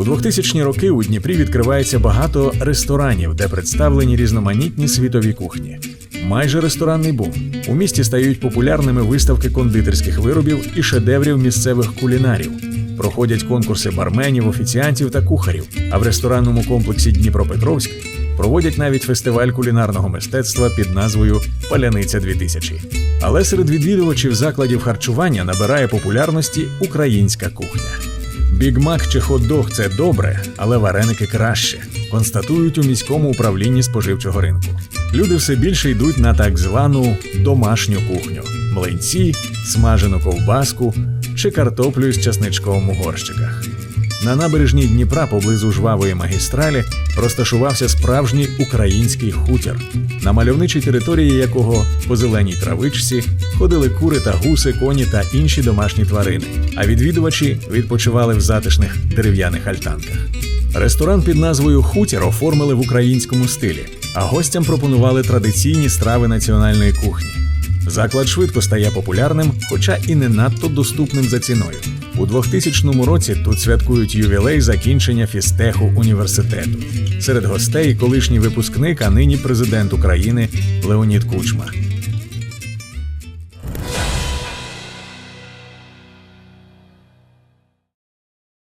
У 2000-ні роки у Дніпрі відкривається багато ресторанів, де представлені різноманітні світові кухні. Майже ресторанний бум. У місті стають популярними виставки кондитерських виробів і шедеврів місцевих кулінарів. Проходять конкурси барменів, офіціантів та кухарів. А в ресторанному комплексі Дніпропетровськ проводять навіть фестиваль кулінарного мистецтва під назвою Паляниця 2000. Але серед відвідувачів закладів харчування набирає популярності українська кухня. Бігмак чи хот-дог – це добре, але вареники краще, констатують у міському управлінні споживчого ринку. Люди все більше йдуть на так звану домашню кухню: млинці, смажену ковбаску чи картоплю з часничком у горщиках. На набережній Дніпра поблизу жвавої магістралі розташувався справжній український хутір, на мальовничій території якого по зеленій травичці ходили кури та гуси, коні та інші домашні тварини, а відвідувачі відпочивали в затишних дерев'яних альтанках. Ресторан під назвою Хутір оформили в українському стилі, а гостям пропонували традиційні страви національної кухні. Заклад швидко стає популярним, хоча і не надто доступним за ціною. У 2000 році тут святкують ювілей закінчення фістеху університету. Серед гостей колишній випускник, а нині президент України Леонід Кучма.